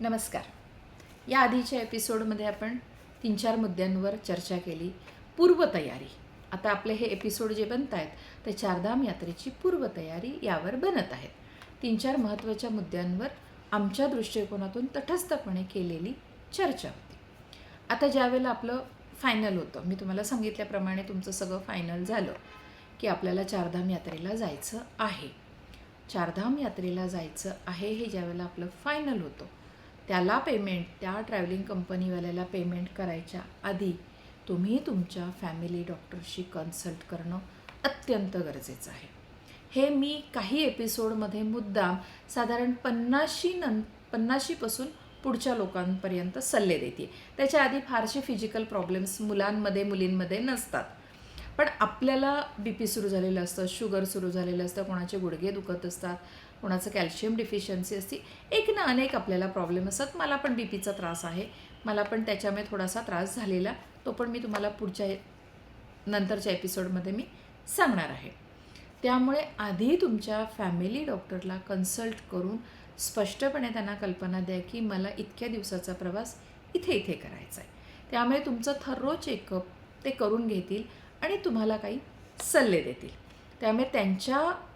नमस्कार. या आधीच्या एपिसोडमध्ये आपण तीन चार मुद्द्यांवर चर्चा केली. पूर्वतयारी. आता आपले हे एपिसोड जे बनत आहेत ते चारधाम यात्रेची पूर्वतयारी यावर बनत आहेत. तीन चार महत्त्वाच्या मुद्द्यांवर आमच्या दृष्टिकोनातून तटस्थपणे केलेली चर्चा होती. आता ज्यावेळेला आपलं फायनल होतं मी तुम्हाला सांगितल्याप्रमाणे तुमचं सगळं फायनल झालं की आपल्याला चारधाम यात्रेला जायचं आहे. चारधाम यात्रेला जायचं आहे हे ज्यावेळेला आपलं फायनल होतं त्याला पेमेंट त्या ट्रॅव्हलिंग कंपनीवाल्याला पेमेंट करायच्या आधी तुम्ही तुमच्या फॅमिली डॉक्टरशी कन्सल्ट करणं अत्यंत गरजेचं आहे. हे मी काही एपिसोडमध्ये मुद्दाम साधारण पन्नाशी नं पन्नाशीपासून पुढच्या लोकांपर्यंत सल्ले देते. त्याच्या आधी फारसे फिजिकल प्रॉब्लेम्स मुलांमध्ये मुलींमध्ये नसतात. पण आपल्याला बी पी सुरू झालेलं असतं शुगर सुरू झालेलं असतं कोणाचे गुडघे दुखत असतात कोणाचं कॅल्शियम डिफिशियन्सी असते एक ना अनेक आपल्याला प्रॉब्लेम असतात. मला पण बी पीचा त्रास आहे. मला पण त्याच्यामुळे थोडासा त्रास झालेला. तो पण मी तुम्हाला पुढच्या नंतरच्या एपिसोडमध्ये मी सांगणार आहे. त्यामुळे आधी तुमच्या फॅमिली डॉक्टरला कन्सल्ट करून स्पष्टपणे त्यांना कल्पना द्या की मला इतक्या दिवसाचा प्रवास इथे इथे करायचा आहे. त्यामुळे तुमचं थर्रो चेकअप ते करून घेतील आणि तुम्हाला काही सल्ले देतील. त्यामुळे त्यांच्या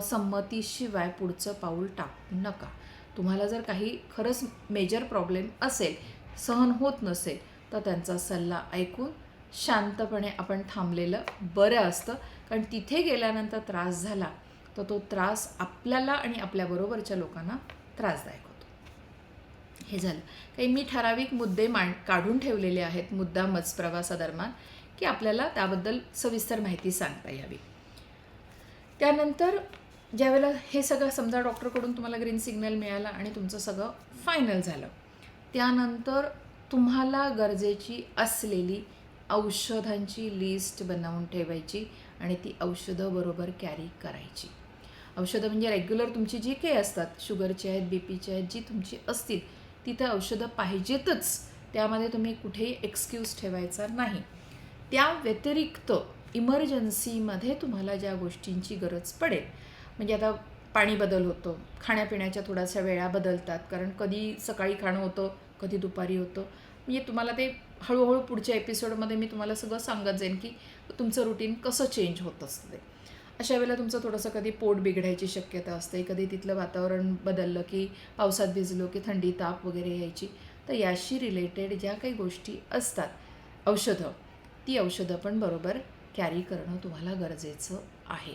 संमतीशिवाय पुढचं पाऊल टाकू नका. तुम्हाला जर काही खरंच मेजर प्रॉब्लेम असेल सहन होत नसेल तर त्यांचा सल्ला ऐकून शांतपणे आपण थांबलेलं बरं असतं. कारण तिथे गेल्यानंतर त्रास झाला तर तो त्रास आपल्याला आणि आपल्याबरोबरच्या लोकांना त्रासदायक होतो. हे झालं. काही मी ठराविक मुद्दे मांड काढून ठेवलेले आहेत मुद्दामच प्रवासादरम्यान की आपल्याला त्याबद्दल सविस्तर माहिती सांगता यावी. त्यानंतर ज्यावेळेला हे सगळं समजा डॉक्टरकडून तुम्हाला ग्रीन सिग्नल मिळाला आणि तुमचं सगळं फायनल झालं त्यानंतर तुम्हाला गरजेची असलेली औषधांची लिस्ट बनवून ठेवायची आणि ती औषधं बरोबर कॅरी करायची. औषधं म्हणजे रेग्युलर तुमची जी काही असतात शुगरची आहेत बी पीची आहेत जी तुमची असतील तिथं औषधं पाहिजेतच. त्यामध्ये तुम्ही कुठेही एक्सक्यूज ठेवायचा नाही. त्या व्यतिरिक्त इमर्जन्सीमध्ये तुम्हाला ज्या गोष्टींची गरज पडेल म्हणजे आता पाणी बदल होतो खाण्यापिण्याच्या थोड्याशा वेळा बदलतात कारण कधी सकाळी खाणं होतं कधी दुपारी होतं. म्हणजे तुम्हाला ते हळूहळू पुढच्या एपिसोडमध्ये मी तुम्हाला सगळं सांगत जाईन की तुमचं रुटीन कसं चेंज होत असतं. ते अशा वेळेला तुमचं थोडंसं कधी पोट बिघडायची शक्यता असते कधी तिथलं वातावरण बदललं की पावसात भिजलो की थंडी ताप वगैरे यायची तर याशी रिलेटेड ज्या काही गोष्टी असतात औषधं ती औषधं पण बरोबर कॅरी करणं तुम्हाला गरजेचं आहे.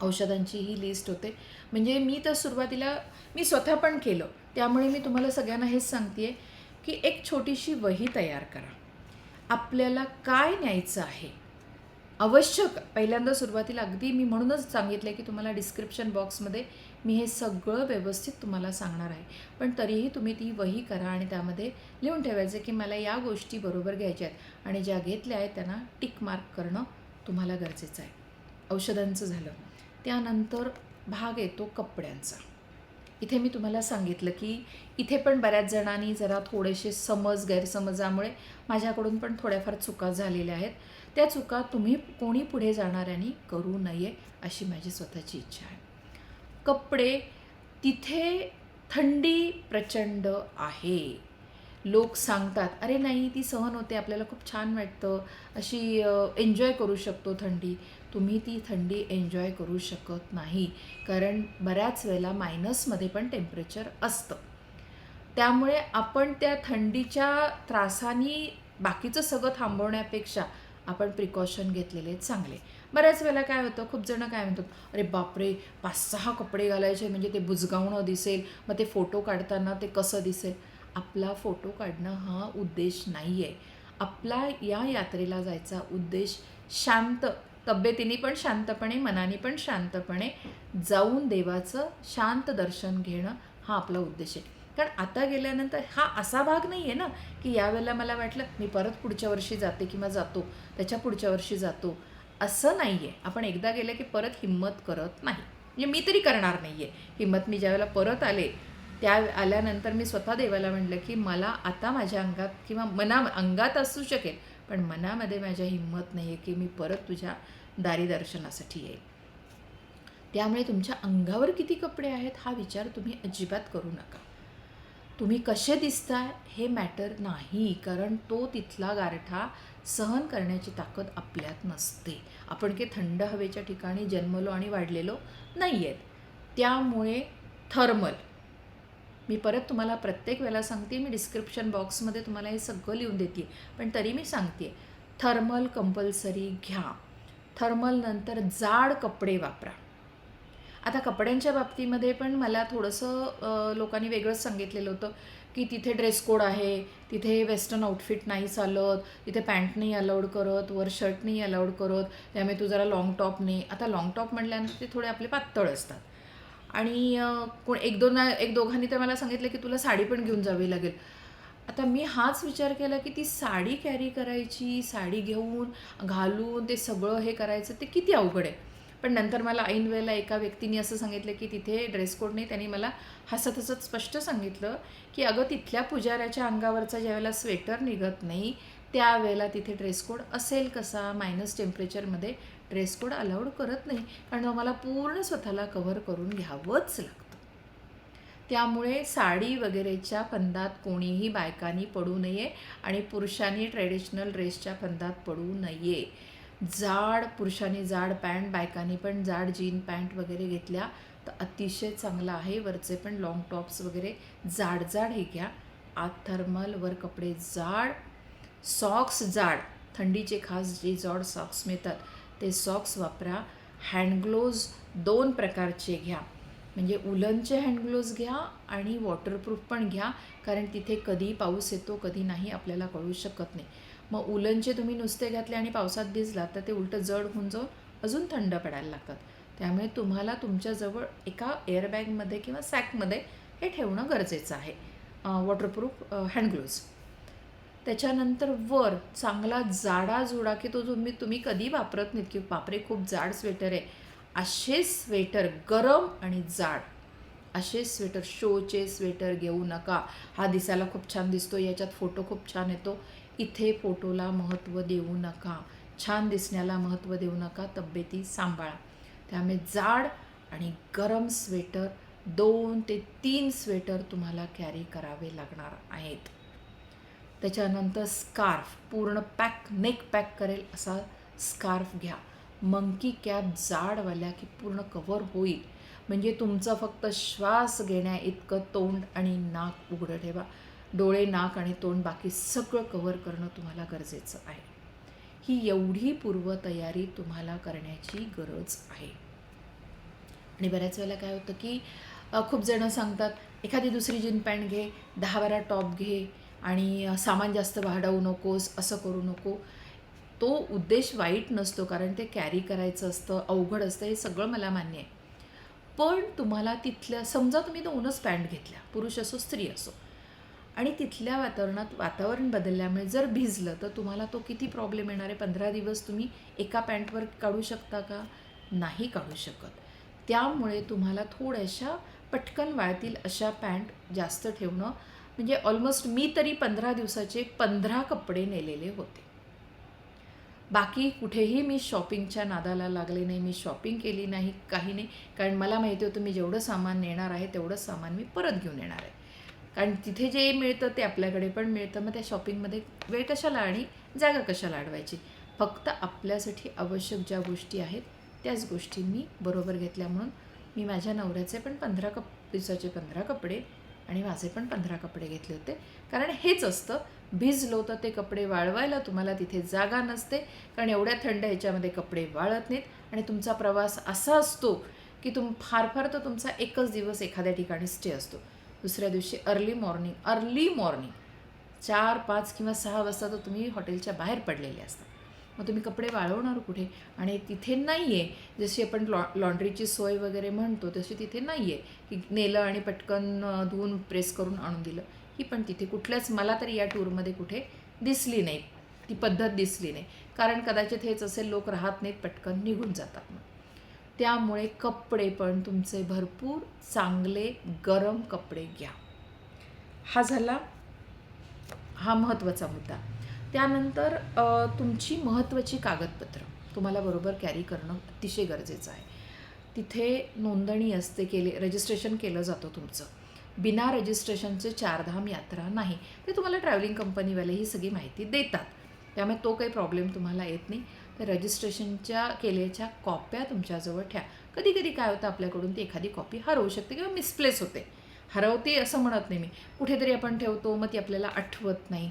औषधांची ही लिस्ट होते. म्हणजे मी तर सुरुवातीला मी स्वतः पण केलं. त्यामुळे मी तुम्हाला सगळ्यांना हेच सांगते की एक छोटीशी वही तयार करा. आपल्याला काय न्यायचं आहे? आवश्यक पहिल्यांदा सुरुवातीला अगदी मी म्हणूनच सांगितलं की तुम्हाला डिस्क्रिप्शन बॉक्समध्ये मी हे सगळं व्यवस्थित तुम्हाला सांगणार आहे. पण तरीही तुम्ही ती वही करा आणि त्यामध्ये लिहून ठेवायचं की मला या गोष्टी बरोबर घ्यायच्या आहेत आणि ज्या घेतल्या आहेत त्यांना टिक मार्क करणं तुम्हाला गरजेचं आहे. औषधांचं झालं. त्यानंतर भाग येतो कपड्यांचा. इथे मी तुम्हाला सांगितलं की इथे पण बऱ्याच जणांनी जरा थोडेसे समज गैरसमजामुळे माझ्याकडून पण थोड्याफार चुका झालेल्या आहेत. त्या चुका तुम्ही कोणी पुढे जाणाऱ्यांनी करू नये अशी माझी स्वतःची इच्छा आहे. कपडे तिथे थंडी प्रचंड आहे. लोक सांगतात अरे नाही ती सहन होते आपल्याला खूप छान वाटतं. अशी एन्जॉय करू शकतो थंडी. तुम्ही ती थंडी एन्जॉय करू शकत नाही कारण बऱ्याच वेळेला मायनसमध्ये पण टेम्परेचर असतं. त्यामुळे आपण त्या थंडीच्या त्रासानी बाकीचं सगळं थांबवण्यापेक्षा आपण प्रिकॉशन घेतलेले चांगले. बऱ्याच वेळेला काय होतं खूप जणं काय म्हणतात अरे बापरे पाच सहा कपडे घालायचे म्हणजे ते बुजगावणं दिसेल मग ते फोटो काढताना ते कसं दिसेल? आपला फोटो काढणं हा उद्देश नाही आहे आपला या यात्रेला जायचा उद्देश शांत तब्येतीने पण शांतपणे मनाने पण शांतपणे जाऊन देवाचं शांत दर्शन घेणं हा आपला उद्देश आहे. कारण आता गेल्यानंतर हा असा भाग नाही आहे ना की यावेळेला मला वाटलं मी परत पुढच्या वर्षी जाते किंवा जातो त्याच्या पुढच्या वर्षी जातो. असं नाही आहे आपण एकदा गेलं की परत हिंमत करत नाही. म्हणजे मी तरी करणार नाही आहे हिंमत मी ज्यावेळेला परत आले त्या आल्यानंतर मी स्वतः देवाला म्हटलं की मला आता माझ्या अंगात किंवा मना अंगात असू शकेल पण मनामध्ये माझ्या हिंमत नाही आहे की मी परत तुझ्या दारी दर्शनासाठी येईल. त्यामुळे तुमच्या अंगावर किती कपडे आहेत हा विचार तुम्ही अजिबात करू नका. तुम्ही कसे दिसताय हे मॅटर नाही कारण तो तिथला गारठा सहन करण्याची ताकद आपल्यात नसते. आपण काही थंड हवेच्या ठिकाणी जन्मलो आणि वाढलेलो नाही आहेत त्यामुळे थर्मल मी परत तुम्हाला प्रत्येक वेळेला सांगते मी डिस्क्रिप्शन बॉक्समध्ये तुम्हाला हे सगळं लिहून देते पण तरी मी सांगते थर्मल कंपल्सरी घ्या. थर्मल नंतर जाड कपडे वापरा. आता कपड्यांच्या बाबतीमध्ये पण मला थोडंसं लोकांनी वेगळंच सांगितलेलं होतं की तिथे ड्रेस कोड आहे तिथे वेस्टर्न आउटफिट नाही चालत तिथे पॅन्ट नाही अलाउड करत वर शर्ट नाही अलाउड करत त्यामुळे तू जरा लॉंग टॉप नाही आता लॉंग टॉप म्हटल्यानंतर ते थोडे आपले पातळ असतात. आणि कोण एक दोन एक दोघांनी तर मला सांगितलं की तुला साडी पण घेऊन जावी लागेल. आता मी हाच विचार केला की ती साडी कॅरी करायची साडी घेऊन घालून ते सगळं हे करायचं ते किती अवघड आहे? पण नंतर मला ऐन वेळेला एका व्यक्तीने असं सांगितलं की तिथे ड्रेस कोड नाही त्यांनी मला हसत हसत स्पष्ट सांगितलं की अगं तिथल्या पुजाऱ्याच्या अंगावरचा ज्यावेळेला स्वेटर निघत नाही त्यावेळेला तिथे ड्रेस कोड असेल कसा? मायनस टेम्परेचरमध्ये ड्रेस कोड अलाउड करत नाही. कारण मला पूर्ण स्वतःला कव्हर करून घ्यावंच लागतं. त्यामुळे साडी वगैरेच्या फंदात कोणीही बायकांनी पडू नये आणि पुरुषांनी ट्रेडिशनल ड्रेसच्या फंदात पडू नये. जाड पुरुषांनी जाड पॅन्ट बायकांनी पण जाड जीन पॅन्ट वगैरे घेतल्या तर अतिशय चांगलं आहे. वरचे पण लॉंग टॉप्स वगैरे जाड जाड हे घ्या. आत थर्मल वर कपडे जाड. सॉक्स जाड. थंडीचे खास जे जाड सॉक्स मिळतात ते सॉक्स वापरा. हँडग्लोज दोन प्रकारचे घ्या. म्हणजे उलनचे हँडग्लोज घ्या आणि वॉटरप्रूफ पण घ्या कारण तिथे कधी पाऊस येतो कधी नाही आपल्याला कळू शकत नाही. मग उलनचे तुम्ही नुसते घातले आणि पावसात भिजलात तर ते उलटं जड होऊन जाऊन अजून थंड पडायला लागतात. त्यामुळे तुम्हाला तुमच्याजवळ एका एअरबॅगमध्ये किंवा सॅकमध्ये हे ठेवणं गरजेचं आहे. वॉटरप्रूफ हँडग्लोव्ज त्याच्यानंतर वर चांगला जाडा जोडा की तो तुम्ही तुम्ही कधी वापरत नाहीत की बापरे खूप जाड स्वेटर आहे. असे स्वेटर गरम आणि जाड. असे स्वेटर शोचे स्वेटर घेऊ नका. हा दिसायला खूप छान दिसतो याच्यात फोटो खूप छान येतो. इथे फोटोला महत्त्व देऊ नका. छान दिसण्याला महत्त्व देऊ नका. तब्येती सांभाळा. त्यामुळे जाड आणि गरम स्वेटर दोन ते तीन स्वेटर तुम्हाला कॅरी करावे लागणार आहेत. त्याच्यानंतर स्कार्फ पूर्ण पॅक नेक पॅक करेल असा स्कार्फ घ्या. मंकी कॅप जाडवाल्या की पूर्ण कव्हर होईल. म्हणजे तुमचं फक्त श्वास घेण्या इतकं तोंड आणि नाक उघडं ठेवा. डोळे नाक आणि तोंड बाकी सगळं कव्हर करणं तुम्हाला गरजेचं आहे. ही एवढी पूर्वतयारी तुम्हाला करण्याची गरज आहे. आणि बऱ्याच वेळेला काय होतं की खूप जणं सांगतात एखादी दुसरी जीन पॅन्ट घे दहा बारा टॉप घे आणि सामान जास्त वाढवू नकोस असं करू नको. तो उद्देश वाईट नसतो कारण ते कॅरी करायचं असतं अवघड असतं हे सगळं मला मान्य आहे. पण तुम्हाला तिथल्या समजा तुम्ही दोनच पॅन्ट घेतल्या पुरुष असो स्त्री असो आणि तिथल्या वातावरणात वातावरण बदलल्यामुळे जर भिजलं तर तुम्हाला तो किती प्रॉब्लेम येणार आहे? पंधरा दिवस तुम्ही एका पॅन्टवर काढू शकता का? नाही काढू शकत. त्यामुळे तुम्हाला थोड्याशा पटकन वाळतील अशा पॅन्ट जास्त ठेवणं. म्हणजे ऑलमोस्ट मी तरी पंधरा दिवसाचे पंधरा कपडे नेलेले होते. बाकी कुठेही मी शॉपिंगच्या नादाला लागले नाही मी शॉपिंग केली नाही काही नाही. कारण मला माहिती होतं मी जेवढं सामान नेणार आहे तेवढं सामान मी परत घेऊन येणार आहे. कारण तिथे जे मिळतं ते आपल्याकडे पण मिळतं. मग त्या शॉपिंगमध्ये वेळ कशाला आणि जागा कशाला अडवायची? फक्त आपल्यासाठी आवश्यक ज्या गोष्टी आहेत त्याच गोष्टी मी बरोबर घेतल्या म्हणून मी माझ्या नवऱ्याचे पण पंधरा कप दिवसाचे पंधरा कपडे आणि माझे पण पंधरा कपडे घेतले होते. कारण हेच असतं भिजलो तर ते कपडे वाळवायला तुम्हाला तिथे जागा नसते. कारण एवढ्या थंड ह्याच्यामध्ये कपडे वाळत नाहीत आणि तुमचा प्रवास असा असतो की तुम फार फार तर तुमचा एकच दिवस एखाद्या ठिकाणी स्टे असतो. दुसऱ्या दिवशी अर्ली मॉर्निंग अर्ली मॉर्निंग चार पाच किंवा सहा वाजता तर तुम्ही हॉटेलच्या बाहेर पडलेले असता. मग तुम्ही कपडे वाळवणार कुठे? आणि तिथे नाही आहे जशी आपण लॉ लॉन्ड्रीची सोय वगैरे म्हणतो तशी तिथे नाही आहे की नेलं आणि पटकन धुवून प्रेस करून आणून दिलं. ही पण तिथे कुठल्याच मला तरी या टूरमध्ये कुठे दिसली नाही. ती पद्धत दिसली नाही. कारण कदाचित हेच असे लोक राहत नाहीत पटकन निघून जातात मग. त्यामुळे कपडे पण तुमचे भरपूर चांगले गरम कपडे घ्या. हा झाला हा महत्त्वाचा मुद्दा. त्यानंतर तुमची महत्त्वाची कागदपत्र. तुम्हाला बरोबर कॅरी करणं अतिशय गरजेचं आहे. तिथे नोंदणी असते केले रजिस्ट्रेशन केलं जातं तुमचं. बिना रजिस्ट्रेशनचे चारधाम यात्रा नाही. ते तुम्हाला ट्रॅव्हलिंग कंपनीवाले ही सगळी माहिती देतात. त्यामुळे तो काही प्रॉब्लेम तुम्हाला येत नाही. तर रजिस्ट्रेशनच्या केल्याच्या कॉप्या तुमच्याजवळ ठ्या कधी कधी काय होतं आपल्याकडून ती एखादी कॉपी हरवू शकते किंवा मिसप्लेस होते. हरवते असं म्हणत नाही मी. कुठेतरी आपण ठेवतो मग ती आपल्याला आठवत नाही.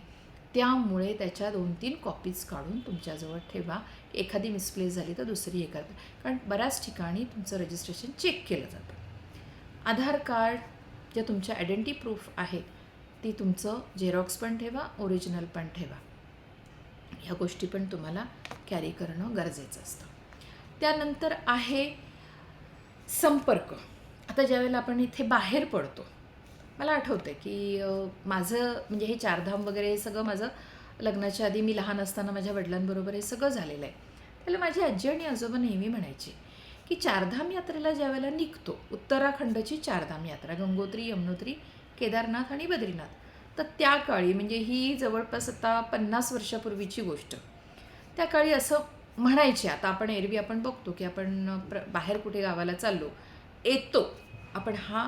त्यामुळे त्याच्या दोन तीन कॉपीज काढून तुमच्याजवळ ठेवा. एखादी मिसप्लेस झाली तर दुसरी हे करता. कारण बऱ्याच ठिकाणी तुमचं रजिस्ट्रेशन चेक केलं जातं. आधार कार्ड ज्या तुमच्या आयडेंटिटी प्रूफ आहेत ती तुमचं झेरॉक्स पण ठेवा ओरिजिनल पण ठेवा. ह्या गोष्टी पण तुम्हाला कॅरी करणं गरजेचं असतं. त्यानंतर आहे संपर्क. आता ज्यावेळेला आपण इथे बाहेर पडतो मला आठवतं की माझं म्हणजे हे चारधाम वगैरे हे सगळं माझं लग्नाच्या आधी मी लहान असताना माझ्या वडिलांबरोबर हे सगळं झालेलं आहे. त्याला माझी आजी आणि आजोबा नेहमी म्हणायचे की चारधाम यात्रेला ज्यावेळेला निघतो उत्तराखंडची चारधाम यात्रा गंगोत्री यमुनोत्री केदारनाथ आणि बद्रीनाथ तर त्या काळी म्हणजे ही जवळपास आता पन्नास वर्षापूर्वीची गोष्ट. त्या काळी असं म्हणायचे आता आपण एरवी आपण बघतो की आपण प्र बाहेर कुठे गावाला चाललो येतो. आपण हा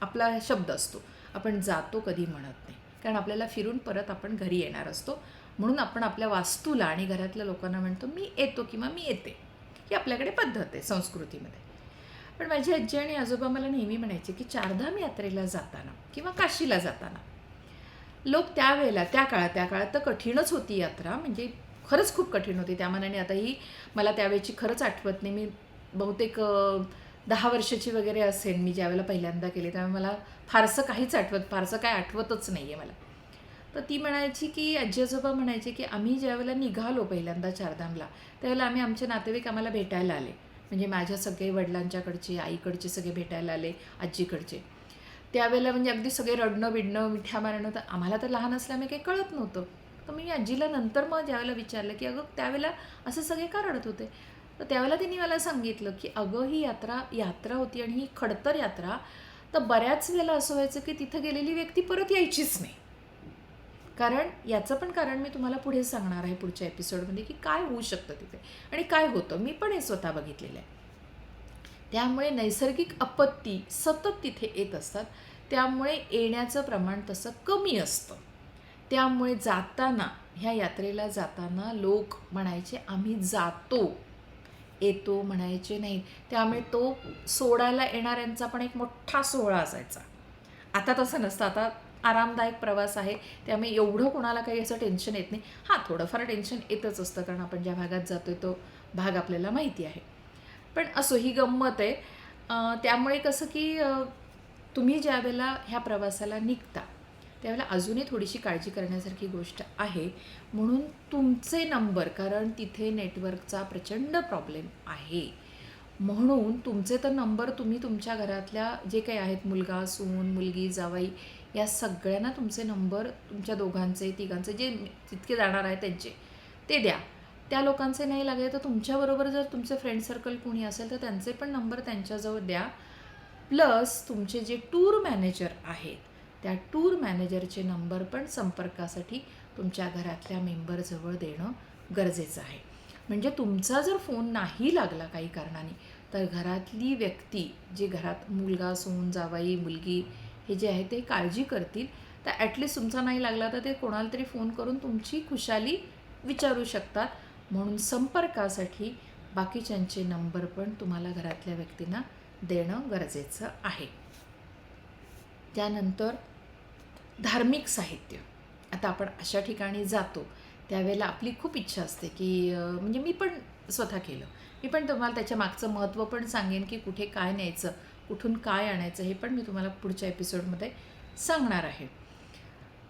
आपला शब्द असतो. आपण जातो कधी म्हणत नाही. कारण आपल्याला फिरून परत आपण घरी येणार असतो. म्हणून आपण आपल्या वास्तूला आणि घरातल्या लोकांना म्हणतो मी येतो किंवा मी येते. ही आपल्याकडे पद्धत आहे संस्कृतीमध्ये. पण माझी आजी आणि आजोबा मला नेहमी म्हणायचे की चारधाम यात्रेला जाताना किंवा काशीला जाताना लोक त्यावेळेला त्या काळात त्या काळात तर कठीणच होती यात्रा. म्हणजे खरंच खूप कठीण होती. त्या मानाने आताही मला त्यावेळेची खरंच आठवत नाही. मी बहुतेक दहा वर्षाची वगैरे असेल मी ज्यावेळेला पहिल्यांदा केली त्यामुळे मला फारसं काहीच आठवत फारसं काय आठवतच नाही आहे मला. तर ती म्हणायची की आजी आजोबा म्हणायचे की आम्ही ज्यावेळेला निघालो पहिल्यांदा चारधामला त्यावेळेला आम्ही आमचे नातेवाईक आम्हाला भेटायला आले. म्हणजे माझ्या सगळे वडिलांच्याकडचे आईकडचे सगळे भेटायला आले आजीकडचे. त्यावेळेला म्हणजे अगदी सगळे रडणं बिडणं मिठ्या मारणं तर आम्हाला तर लहान असल्यामुळे काही कळत नव्हतं. तर मी आजीला नंतर मग ज्यावेळेला विचारलं की अगं त्यावेळेला असं सगळे का रडत होते? तर त्यावेळेला तिने मला सांगितलं की अगं ही यात्रा यात्रा होती आणि ही खडतर यात्रा तर बऱ्याच वेळेला असं व्हायचं की तिथं गेलेली व्यक्ती परत यायचीच नाही. कारण याचं पण कारण मी तुम्हाला पुढे सांगणार आहे पुढच्या एपिसोडमध्ये की काय होऊ शकतं तिथे. आणि काय होतं? मी पण हे स्वतः बघितलेलं आहे. त्यामुळे नैसर्गिक आपत्ती सतत तिथे येत असतात. त्यामुळे येण्याचं प्रमाण तसं कमी असतं. त्यामुळे जाताना ह्या यात्रेला जाताना लोक म्हणायचे आम्ही जातो. येतो म्हणायचे नाही. त्यामुळे तो सोडायला येणाऱ्यांचा पण एक मोठा सोहळा असायचा. आता तसं नसतं. आता आरामदायक प्रवास आहे. त्यामुळे एवढं कोणाला काही असं टेन्शन येत नाही. हां थोडंफार टेन्शन येतच असतं. कारण आपण ज्या भागात जातोय तो भाग आपल्याला माहिती आहे. पण असो ही गंमत आहे. त्यामुळे कसं की तुम्ही ज्यावेळेला ह्या प्रवासाला निघता त्यावेळेला अजूनही थोडीशी काळजी करण्यासारखी गोष्ट आहे. म्हणून तुमचे नंबर कारण तिथे नेटवर्कचा प्रचंड प्रॉब्लेम आहे. म्हणून तुमचे तर नंबर तुम्ही तुमच्या घरातल्या जे काही आहेत मुलगा सून मुलगी जावाई या सगळ्यांना तुमचे नंबर तुमच्या दोघांचे तिघांचे जे जितके जाणार आहेत त्यांचे ते द्या. त्या लोकांचे नाही लागले. तर तुमच्याबरोबर जर तुमचे फ्रेंड सर्कल कोणी असेल तर त्यांचे पण नंबर त्यांच्याजवळ द्या. प्लस तुमचे जे टूर मॅनेजर आहेत त्या टूर मॅनेजरचे नंबर पण संपर्कासाठी तुमच्या घरातल्या मेंबरजवळ देणं गरजेचं आहे. म्हणजे तुमचा जर फोन नाही लागला काही कारणाने तर घरातली व्यक्ती जे घरात मुलगा सून जावाई मुलगी हे जे आहे ते काळजी करतील. तर ॲटलिस्ट तुमचा नाही लागला तर ते कोणाला तरी फोन करून तुमची खुशाली विचारू शकतात. म्हणून संपर्कासाठी बाकीच्यांचे नंबर पण तुम्हाला घरातल्या व्यक्तींना देणं गरजेचं आहे. त्यानंतर धार्मिक साहित्य. आता आपण अशा ठिकाणी जातो त्यावेळेला आपली खूप इच्छा असते की म्हणजे मी पण स्वतः केलं. मी पण तुम्हाला त्याच्या मागचं महत्त्व पण सांगेन की कुठे काय न्यायचं कुठून काय आणायचं हे पण मी तुम्हाला पुढच्या एपिसोडमध्ये सांगणार आहे.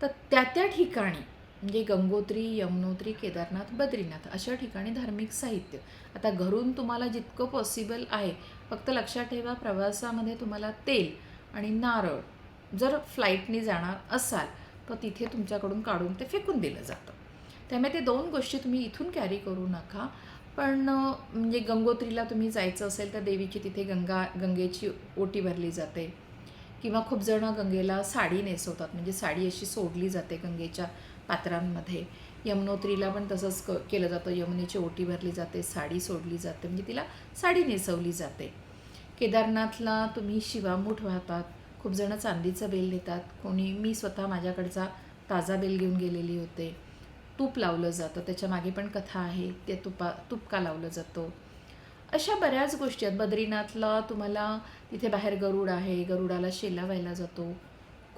तर त्या त्या ठिकाणी म्हणजे गंगोत्री यमुनोत्री केदारनाथ बद्रीनाथ अशा ठिकाणी धार्मिक साहित्य. आता घरून तुम्हाला जितकं पॉसिबल आहे फक्त लक्षात ठेवा प्रवासामध्ये तुम्हाला तेल आणि नारळ जर फ्लाईटने जाणार असाल तर तिथे तुमच्याकडून काढून ते फेकून दिलं जातं. त्यामुळे ते दोन गोष्टी तुम्ही इथून कॅरी करू नका. पण म्हणजे गंगोत्रीला तुम्ही जायचं असेल तर देवीची तिथे गंगा गंगेची ओटी भरली जाते. किंवा खूप जणं गंगेला साडी नेसवतात म्हणजे साडी अशी सोडली जाते गंगेच्या. पात्रांमध्ये. यमुनोत्रीला पण तसंच क केलं जातं. यमुनेची ओटी भरली जाते साडी सोडली जाते म्हणजे तिला साडी नेसवली जाते. केदारनाथला तुम्ही शिवामूठ वाहतात. खूप जणं चांदीचं बेल देतात कोणी मी स्वतः माझ्याकडचा ताजा बेल घेऊन गेलेली होते. तूप लावलं जातं. त्याच्यामागे पण कथा आहे. ते तुपा तूप का लावलं जातं. अशा बऱ्याच गोष्टी आहेत. बद्रीनाथला तुम्हाला तिथे बाहेर गरुड आहे. गरुडाला शेला व्हायला जातो.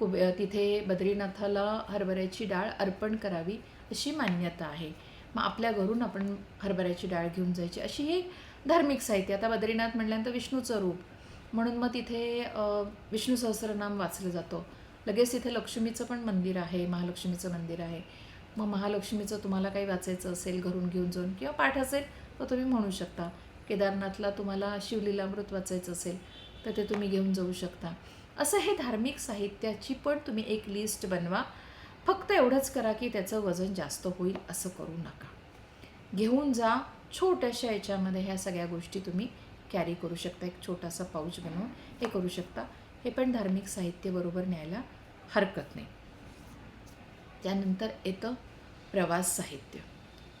कुब तिथे बद्रीनाथाला हरभऱ्याची डाळ अर्पण करावी अशी मान्यता आहे. मग आपल्या घरून आपण हरभऱ्याची डाळ घेऊन जायची. अशी ही धार्मिक साहित्य. आता बद्रीनाथ म्हटल्यानंतर विष्णूचं रूप. म्हणून मग तिथे विष्णू सहस्रनाम वाचलं जातं. लगेच तिथे लक्ष्मीचं पण मंदिर आहे महालक्ष्मीचं मंदिर आहे. मग महालक्ष्मीचं तुम्हाला काही वाचायचं असेल घरून घेऊन जाऊन किंवा पाठ असेल तर तुम्ही म्हणू शकता. केदारनाथला तुम्हाला शिवलीलामृत वाचायचं असेल तर ते तुम्ही घेऊन जाऊ शकता. असं हे धार्मिक साहित्याची पण तुम्ही एक लिस्ट बनवा. फक्त एवढंच करा की त्याचं वजन जास्त होईल असं करू नका. घेऊन जा छोट्याशा याच्यामध्ये ह्या सगळ्या गोष्टी तुम्ही कॅरी करू शकता. एक छोटासा पाऊच बनवून हे करू शकता. हे पण धार्मिक साहित्य बरोबर न्यायला हरकत नाही. त्यानंतर येतं प्रवास साहित्य.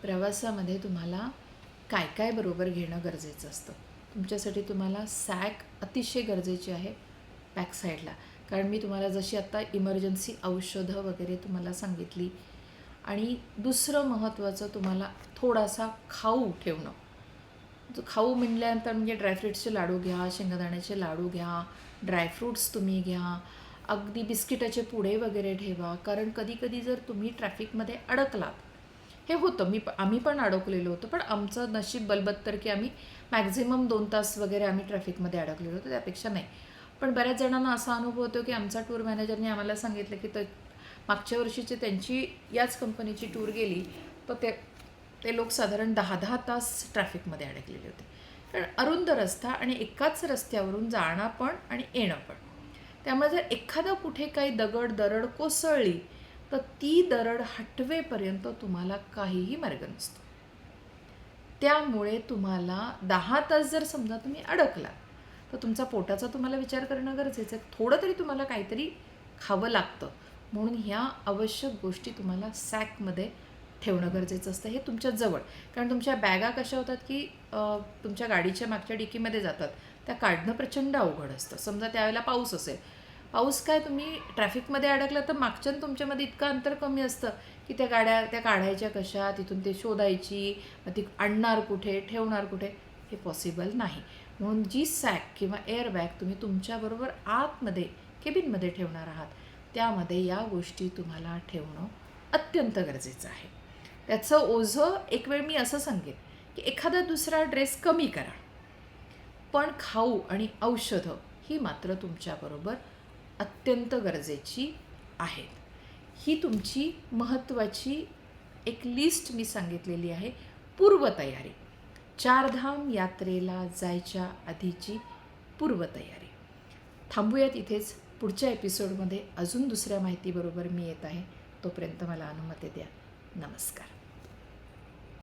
प्रवासामध्ये तुम्हाला काय काय बरोबर घेणं गरजेचं असतं? तुमच्यासाठी तुम्हाला सॅक अतिशय गरजेची आहे. बॅक साईडला कारण मी तुम्हाला जशी आत्ता इमर्जन्सी औषधं वगैरे तुम्हाला सांगितली आणि दुसरं महत्त्वाचं तुम्हाला थोडासा खाऊ ठेवणं. खाऊ म्हणल्यानंतर म्हणजे ड्रायफ्रुट्सचे लाडू घ्या शेंगदाण्याचे लाडू घ्या ड्रायफ्रूट्स तुम्ही घ्या अगदी बिस्किटाचे पुडे वगैरे ठेवा. कारण कधीकधी जर तुम्ही ट्रॅफिकमध्ये अडकलात हे होतं. मी आम्ही पण अडकलेलो होतो. पण आमचं नशीब बलबत्तर की आम्ही मॅक्झिमम दोन तास वगैरे आम्ही ट्रॅफिकमध्ये अडकलेलो होतो. त्यापेक्षा नाही. पण बऱ्याच जणांना असा अनुभव होतो की आमचा टूर मॅनेजरने आम्हाला सांगितलं की तर मागच्या वर्षीची त्यांची याच कंपनीची टूर गेली तर ते ते लोक साधारण दहा दहा तास ट्रॅफिकमध्ये अडकलेले होते. कारण अरुंद रस्ता आणि एकाच रस्त्यावरून जाणं पण आणि येणं पण. त्यामुळे जर एखादं कुठे काही दगड दरड कोसळली तर ती दरड हटवेपर्यंत तुम्हाला काहीही मार्ग नसतो. त्यामुळे तुम्हाला दहा तास जर समजा तुम्ही अडकला तर तुमचा पोटाचा तुम्हाला विचार करणं गरजेचं आहे. थोडं तरी तुम्हाला काहीतरी खावं लागतं. म्हणून ह्या आवश्यक गोष्टी तुम्हाला सॅकमध्ये ठेवणं गरजेचं असतं. हे तुमच्या जवळ. कारण तुमच्या बॅगा कशा होतात की तुमच्या गाडीच्या मागच्या डिकीमध्ये जातात. त्या काढणं प्रचंड अवघड असतं. समजा त्यावेळेला पाऊस असेल. पाऊस काय तुम्ही ट्रॅफिकमध्ये अडकला तर मागच्या तुमच्यामध्ये इतकं अंतर कमी असतं की त्या गाड्या त्या काढायच्या कशा तिथून ते शोधायची मग ती आणणार कुठे ठेवणार कुठे हे पॉसिबल नाही. म्हणून जी सॅक किंवा एअरबॅग तुम्ही तुमच्याबरोबर आतमध्ये केबिनमध्ये ठेवणार आहात त्यामध्ये या गोष्टी तुम्हाला ठेवणं अत्यंत गरजेचं आहे. त्याचं ओझं एक वेळ मी असं सांगेन की एखादा दुसरा ड्रेस कमी करा. पण खाऊ आणि औषधं ही मात्र तुमच्याबरोबर अत्यंत गरजेची आहेत. ही तुमची महत्त्वाची एक लिस्ट मी सांगितलेली आहे पूर्वतयारी. चारधाम यात्रेला जायच्या आधीची पूर्वतयारी. थांबूयात इथेच. पुढच्या एपिसोडमध्ये अजून दुसऱ्या माहितीबरोबर मी येत आहे. तोपर्यंत मला अनुमती द्या. नमस्कार.